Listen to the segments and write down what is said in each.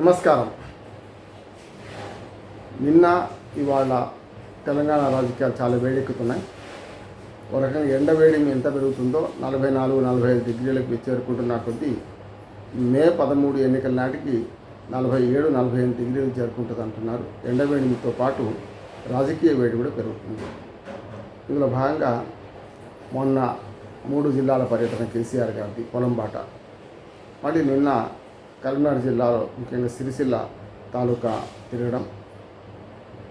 నమస్కారం. నిన్న ఇవాళ తెలంగాణ రాజకీయాలు చాలా వేడెక్కుతున్నాయి. ఒక రకంగా ఎండ వేడి ఎంత పెరుగుతుందో నలభై నాలుగు నలభై ఐదు డిగ్రీలకు చేరుకుంటున్న కొద్దీ మే పదమూడు ఎన్నికల నాటికి నలభై ఏడు నలభై ఎనిమిది డిగ్రీలు చేరుకుంటుంది అంటున్నారు. ఎండ వేడితో పాటు రాజకీయ వేడి కూడా పెరుగుతుంది. ఇందులో భాగంగా మొన్న మూడు జిల్లాల పర్యటన కేసీఆర్ గారిది పొలంబాట. మళ్ళీ నిన్న కరీంనగర్ జిల్లాలో ముఖ్యంగా సిరిసిల్ల తాలూకా తిరగడం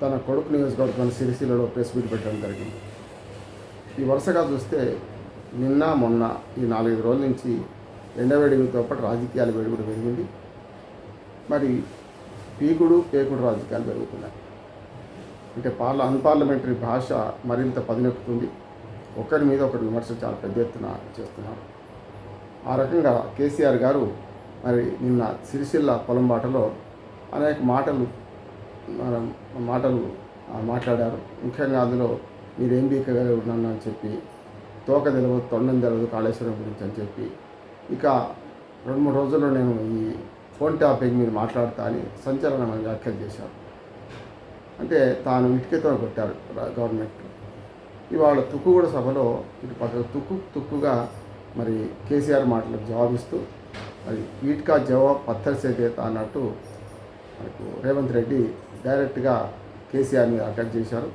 తన కొడుకు నియోజకవర్గం సిరిసిల్లలో ప్రెస్ మీట్ పెట్టడం జరిగింది. ఈ వరుసగా చూస్తే నిన్న మొన్న ఈ నాలుగైదు రోజుల నుంచి ఎండవేడితో పాటు రాజకీయాల వేడి కూడా పెరిగింది. మరి పీకుడు పేకుడు రాజకీయాలు పెరుగుతున్నాయి. అంటే పార్ల అన్పార్లమెంటరీ భాష మరింత పదినెక్కుతుంది. ఒకరి మీద ఒకరి విమర్శ చాలా పెద్ద ఎత్తున చేస్తున్నారు. ఆ రకంగా కేసీఆర్ గారు మరి నిన్న సిరిసిల్ల పొలం బాటలో అనేక మాటలు మనం మాటలు మాట్లాడారు. ముఖ్యంగా అందులో మీరేం బీకగలరు ఉన్నాను అని చెప్పి తోక తెలియదు తొండం తెలియదు కాళేశ్వరం గురించి అని చెప్పి. ఇక రెండు మూడు రోజుల్లో నేను ఈ ఫోన్ టాపిక్ మీరు మాట్లాడతా అని సంచలనమైన వ్యాఖ్యలు చేశారు. అంటే తాను ఇటుకతో కొట్టారు రా- గవర్నమెంట్. ఇవాళ తుక్కుగూడ సభలో ఇటు పక్క తుక్కు తుక్కుగా మరి కేసీఆర్ మాటలకు జవాబిస్తూ అది వీటికా జవాబ్ పత్తర్ సేదేత అన్నట్టు మనకు రేవంత్ రెడ్డి డైరెక్ట్గా కేసీఆర్ మీద అటాక్ చేశారు.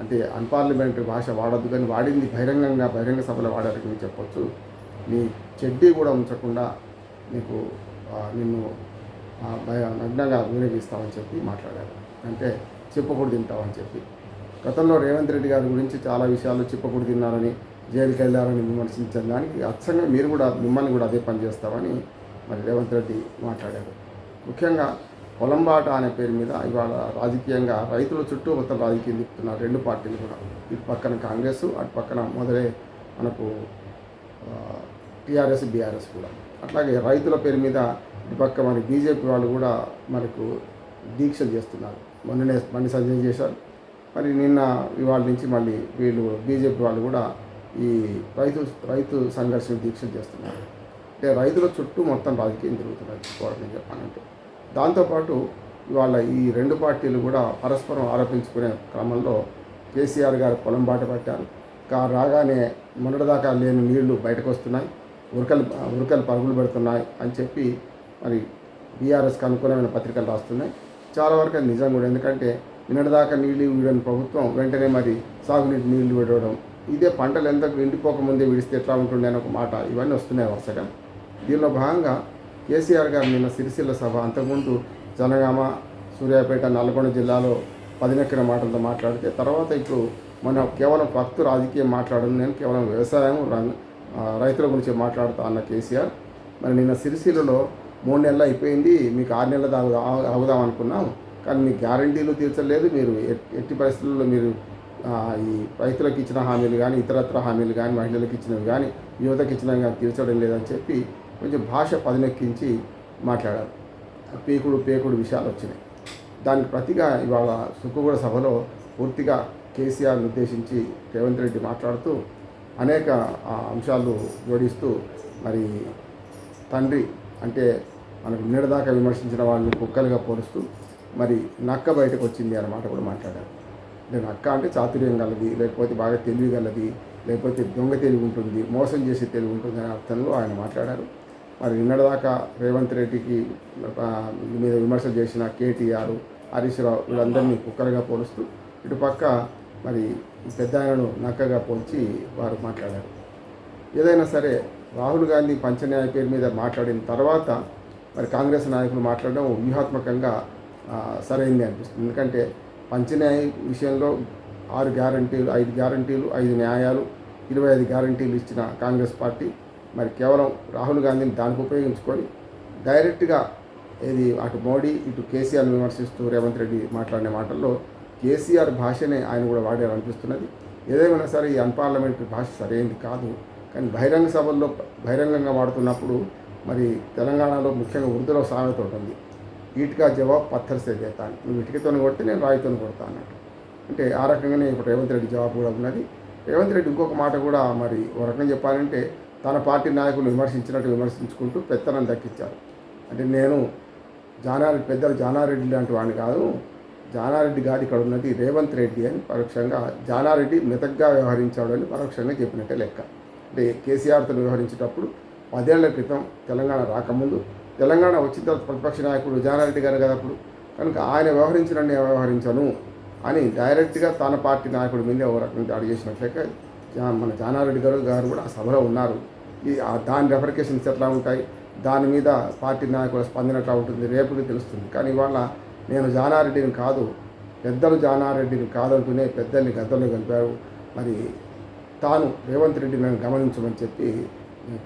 అంటే అన్పార్లమెంటరీ భాష వాడద్దు కానీ వాడింది బహిరంగంగా బహిరంగ సభలో వాడారని మీరు చెప్పొచ్చు. నీ చెడ్డీ కూడా ఉంచకుండా నీకు నిన్ను ఆ, భయ- నగ్నంగా వినియోగిస్తామని చెప్పి మాట్లాడారు. అంటే చెప్పకూడదు తింటామని చెప్పి. గతంలో రేవంత్ రెడ్డి గారి గురించి చాలా విషయాలు చెప్పకూడదు తిన్నారని జైలుకి వెళ్ళారని విమర్శించిన దానికి అచ్చంగా మీరు కూడా మిమ్మల్ని కూడా అదే పని చేస్తామని మరి రేవంత్ రెడ్డి మాట్లాడారు. ముఖ్యంగా పొలంబాట అనే పేరు మీద ఇవాళ రాజకీయంగా రైతుల చుట్టూ మొత్తం రాజకీయం తిప్పుతున్నారు రెండు పార్టీలు కూడా. ఇటు పక్కన కాంగ్రెస్ అటు పక్కన మొదలే మనకు టీఆర్ఎస్ బీఆర్ఎస్ కూడా. అట్లాగే రైతుల పేరు మీద ఇటు పక్క మరి బీజేపీ వాళ్ళు కూడా మనకు దీక్ష చేస్తున్నారు. మొన్ననే బండి సంజయ్ చేశారు. మరి నిన్న ఇవాళ నుంచి మళ్ళీ వీళ్ళు బీజేపీ వాళ్ళు కూడా ఈ రైతు రైతు సంఘర్షణ దీక్షలు చేస్తున్నారు. అంటే రైతుల చుట్టూ మొత్తం రాజకీయం తిరుగుతున్నారు కోరని చెప్పానంటే దాంతోపాటు ఇవాళ ఈ రెండు పార్టీలు కూడా పరస్పరం ఆరోపించుకునే క్రమంలో కేసీఆర్ గారు పొలం బాట పట్టారు. కా రాగానే మొన్నటిదాకా లేని నీళ్ళు బయటకు వస్తున్నాయి ఉరకలు ఉరకలు పరుగులు పెడుతున్నాయి అని చెప్పి మరి బీఆర్ఎస్కి అనుకూలమైన పత్రికలు రాస్తున్నాయి. చాలా వరకు అది నిజం కూడా. ఎందుకంటే నిన్నటిదాకా నీళ్ళు ఇవ్వడం ప్రభుత్వం వెంటనే మరి సాగునీటి నీళ్ళు విడవడం ఇదే పంటలు ఎంత ఎండిపోకముందే విడిస్తే ఎట్లా ఉంటుండే అని ఒక మాట ఇవన్నీ వస్తున్నాయి వరుసగా. దీనిలో భాగంగా కేసీఆర్ గారు నిన్న సిరిసిల్ల సభ అంతకుముందు జనగామ సూర్యాపేట నల్గొండ జిల్లాలో పదినెక్కిన మాటలతో మాట్లాడితే తర్వాత ఇప్పుడు మనం కేవలం భక్తు రాజకీయం మాట్లాడడం నేను కేవలం వ్యవసాయం రంగ రైతుల గురించి మాట్లాడుతా అన్న కేసీఆర్. మరి నిన్న సిరిసిల్లలో మూడు నెలలు అయిపోయింది మీకు ఆరు నెలలు దాగు ఆగుదాం అనుకున్నాం కానీ మీ గ్యారంటీలు తీర్చలేదు మీరు ఎట్టి పరిస్థితుల్లో మీరు ఈ రైతులకు ఇచ్చిన హామీలు కానీ ఇతరత్ర హామీలు కానీ మహిళలకు ఇచ్చినవి కానీ యువతకి ఇచ్చినవి కానీ తీర్చడం లేదని చెప్పి కొంచెం భాష పదినెక్కించి మాట్లాడారు. పేకుడు పేకుడు విషయాలు వచ్చినాయి. దానికి ప్రతిగా ఇవాళ సుక్కుగూడ సభలో పూర్తిగా కేసీఆర్ని ఉద్దేశించి రేవంత్ రెడ్డి మాట్లాడుతూ అనేక అంశాలు జోడిస్తూ మరి తండ్రి అంటే మనకు నిడదాకా విమర్శించిన వాళ్ళని కుక్కలుగా పోలుస్తూ మరి నక్క బయటకు వచ్చింది అన్నమాట కూడా మాట్లాడారు. నేను అక్క అంటే చాతుర్యం గలది లేకపోతే బాగా తెలివి గలది లేకపోతే దొంగ తెలివి ఉంటుంది మోసం చేసే తెలివి ఉంటుంది అనే అర్థంలో ఆయన మాట్లాడారు. మరి నిన్నటిదాకా రేవంత్ రెడ్డికి మీద విమర్శలు చేసిన కేటీఆర్ హరీష్ రావు వీళ్ళందరినీ కుక్కలుగా పోలుస్తూ ఇటుపక్క మరి పెద్ద ఆయనను నక్కగా పోల్చి వారు మాట్లాడారు. ఏదైనా సరే రాహుల్ గాంధీ పంచన్యాయ పేరు మీద మాట్లాడిన తర్వాత మరి కాంగ్రెస్ నాయకులు మాట్లాడడం వ్యూహాత్మకంగా సరైంది అనిపిస్తుంది. ఎందుకంటే పంచన్యాయ విషయంలో ఆరు గ్యారంటీలు ఐదు గ్యారంటీలు ఐదు న్యాయాలు ఇరవై ఐదు గ్యారంటీలు ఇచ్చిన కాంగ్రెస్ పార్టీ. మరి కేవలం రాహుల్ గాంధీని దానికి ఉపయోగించుకొని డైరెక్ట్గా ఇది అటు మోడీ ఇటు కేసీఆర్ని విమర్శిస్తూ రేవంత్ రెడ్డి మాట్లాడిన మాటల్లో కేసీఆర్ భాషనే ఆయన కూడా వాడారు అనిపిస్తున్నది ఏదేమైనా సరే ఈ అన్పార్లమెంటరీ భాష సరైనది కాదు. కానీ బహిరంగ సభల్లో బహిరంగంగా వాడుతున్నప్పుడు మరి తెలంగాణలో ముఖ్యంగా ఉర్దూలో సామెత ఉంటుంది ఈటుగా జవాబు పత్తర్ సే నువ్వు ఇటుకతో కొడితే నేను రాయితో కొడతా అన్నట్టు. అంటే ఆ రకంగానే ఇప్పుడు రేవంత్ రెడ్డి జవాబు కూడా ఉన్నది. రేవంత్ రెడ్డి ఇంకొక మాట కూడా మరి ఒక రకంగా చెప్పాలంటే తన పార్టీ నాయకులు విమర్శించినట్టు విమర్శించుకుంటూ పెత్తనం దక్కించారు. అంటే నేను జానారెడ్డి పెద్దలు జానారెడ్డి లాంటి వాడిని కాదు. జానారెడ్డి గారి ఇక్కడ ఉన్నది రేవంత్ రెడ్డి అని పరోక్షంగా జానారెడ్డి మెతగ్గా వ్యవహరించాడు అని పరోక్షంగా చెప్పినట్టే లెక్క. అంటే కేసీఆర్తో వ్యవహరించేటప్పుడు పదేళ్ళ క్రితం తెలంగాణ రాకముందు తెలంగాణ వచ్చిన తర్వాత ప్రతిపక్ష నాయకుడు జానారెడ్డి గారు కదా అప్పుడు. కనుక ఆయన వ్యవహరించినట్టు నేను వ్యవహరించను అని డైరెక్ట్గా తన పార్టీ నాయకుడి మీద ఒక రకంగా దాడి చేసినట్లయితే మన జానారెడ్డి గారు గారు కూడా ఆ సభలో ఉన్నారు. ఈ దాని రెఫరికేషన్స్ ఎట్లా ఉంటాయి? దాని మీద పార్టీ నాయకుల స్పందన ఎట్లా ఉంటుంది? రేపుకి తెలుస్తుంది. కానీ ఇవాళ నేను జానారెడ్డిని కాదు పెద్దలు జానారెడ్డిని కాదంటూనే పెద్దల్ని గద్దలు కలిపారు. మరి తాను రేవంత్ రెడ్డిని నన్ను గమనించమని చెప్పి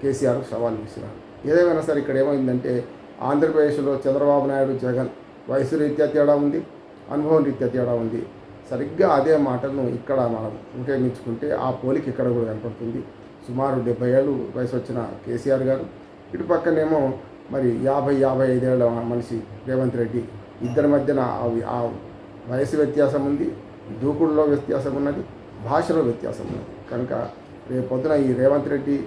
కేసీఆర్ సవాల్ విసిరారు ఏదేమైనా సరే ఇక్కడ ఏమైందంటే ఆంధ్రప్రదేశ్లో చంద్రబాబు నాయుడు జగన్ వయసు రీత్యా తేడా ఉంది అనుభవం రీత్యా తేడా ఉంది. సరిగ్గా అదే మాటలను ఇక్కడ మనం ఉపయోగించుకుంటే ఆ పోలిక ఇక్కడ కూడా కనపడుతుంది. సుమారు డెబ్బై ఏళ్ళు వయసు వచ్చిన కేసీఆర్ గారు. ఇటు పక్కనేమో మరి యాభై యాభై ఐదేళ్ళ మనిషి రేవంత్ రెడ్డి. ఇద్దరి మధ్యన ఆ- వయసు వ్యత్యాసం ఉంది దూకుడులో వ్యత్యాసం ఉన్నది భాషలో వ్యత్యాసం ఉన్నది. కనుక రేపు పొద్దున ఈ రేవంత్ రెడ్డి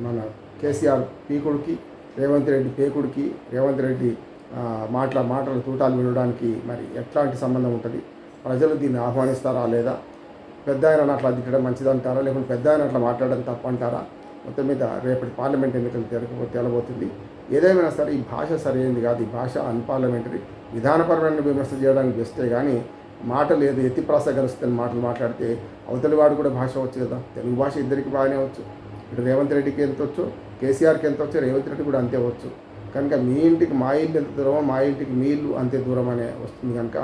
మన కేసీఆర్ పీకుడికి రేవంత్ రెడ్డి పేకుడికి రేవంత్ రెడ్డి మాటల మాటలు తూటాలు వినడానికి మరి ఎట్లాంటి సంబంధం ఉంటుంది? ప్రజలు దీన్ని ఆహ్వానిస్తారా లేదా? పెద్ద ఆయన అట్లా దిట్టడం మంచిదంటారా? లేకుంటే పెద్ద ఆయన అట్లా మాట్లాడడం తప్పంటారా? మొత్తం మీద రేపటి పార్లమెంట్ ఎన్నికలు తెరకపో తేలబోతుంది ఏదేమైనా సరే ఈ భాష సరైనది కాదు. ఈ భాష అన్పార్లమెంటరీ. విధానపరమైన విమర్శ చేయడానికి బెస్టే కానీ మాటలు ఏదో ఎత్తి ప్రాస మాటలు మాట్లాడితే అవతలి వాడు కూడా భాష వచ్చు కదా? తెలుగు భాష ఇద్దరికి బాగానే వచ్చు. ఇటు రేవంత్ రెడ్డికి ఎంత వచ్చు? కేసీఆర్కి ఎంత వచ్చో రేవంత్ రెడ్డి కూడా అంతే వచ్చు కనుక మీ ఇంటికి మా ఇల్లు ఎంత దూరమో మా ఇంటికి మీ ఇల్లు అంతే దూరం అనే వస్తుంది కనుక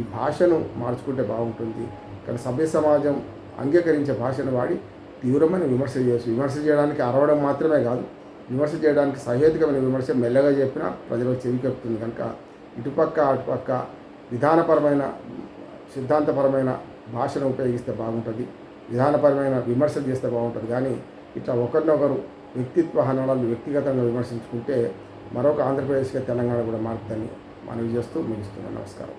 ఈ భాషను మార్చుకుంటే బాగుంటుంది. కానీ సభ్య సమాజం అంగీకరించే భాషను వాడి తీవ్రమైన విమర్శ చేయవచ్చు విమర్శ చేయడానికి అరవడం మాత్రమే కాదు విమర్శ చేయడానికి సహేతుకమైన విమర్శ మెల్లగా చెప్పినా ప్రజలకు చెవికెక్కుతుంది కనుక ఇటుపక్క అటుపక్క విధానపరమైన సిద్ధాంతపరమైన భాషను ఉపయోగిస్తే బాగుంటుంది. విధానపరమైన విమర్శలు చేస్తే బాగుంటుంది. కానీ ఇట్లా ఒకరినొకరు వ్యక్తిత్వ హననాలు వ్యక్తిగతంగా విమర్శించుకుంటే మరొక ఆంధ్రప్రదేశ్గా తెలంగాణ కూడా మారుతుందని మనవి చేస్తూ ముగిస్తున్నాను. నమస్కారం.